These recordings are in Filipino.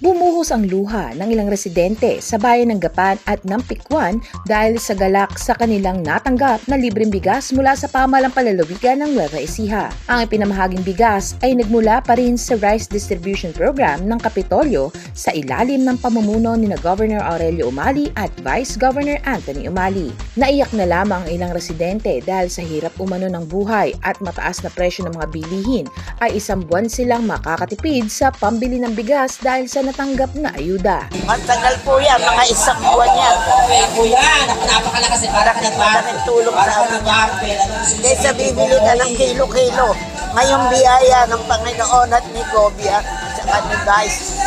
Bumuhos ang luha ng ilang residente sa bayan ng Gapan at ng Pikwan dahil sa galak sa kanilang natanggap na libreng bigas mula sa pamalang palalawigan ng Nueva Ecija. Ang ipinamahaging bigas ay nagmula pa rin sa Rice Distribution Program ng Kapitolyo sa ilalim ng pamumuno ni na Governor Aurelio Umali at Vice Governor Anthony Umali. Naiyak na lamang ang ilang residente dahil sa hirap umano ng buhay at mataas na presyo ng mga bilihin ay isang buwan silang makakatipid sa pambili ng bigas dahil sa natanggap na ayuda. Matagal po yan, mga isang buwan yan. Ako napakalakas eh, para Malaking malaking tulong sa amin. Kaysa bibili ka ng kilo-kilo. Ngayong biyaya ng Panginoon at ni Gobi at saka ni Vice.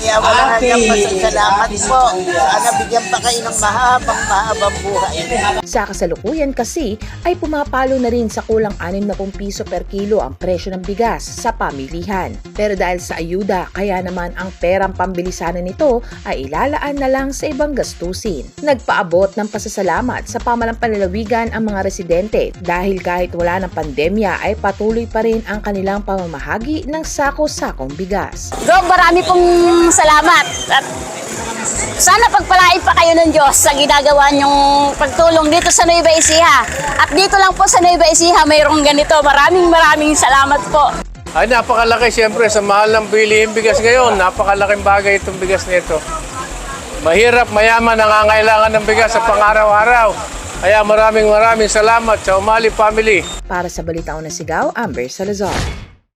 Kaya wala hanggang pasasalamat po. Sana bigyan pa kayo ng mahabang mahabang buhay. Sa kasalukuyan kasi ay pumapalo na rin sa kulang 60 piso per kilo ang presyo ng bigas sa pamilihan. Pero dahil sa ayuda, kaya naman ang perang pambili sana nito ay ilalaan na lang sa ibang gastusin. Nagpaabot ng pasasalamat sa pamalang panlalawigan ang mga residente dahil kahit wala ng pandemya ay patuloy pa rin ang kanilang pamamahagi ng sako-sakong bigas. Gov, marami pong salamat at sana pagpalain pa kayo ng Diyos sa ginagawa niyong pagtulong dito sa Nueva Ecija. At dito lang po sa Nueva Ecija mayroong ganito. Maraming maraming salamat po. Ay, napakalaki siyempre sa mahal ng bilihin bigas ngayon. Napakalaking bagay itong bigas nito. Mahirap, mayaman, nangangailangan ng bigas sa pang-araw-araw. Kaya maraming maraming salamat sa Umali Family. Para sa Balitaon na Sigaw, Amber Salazar.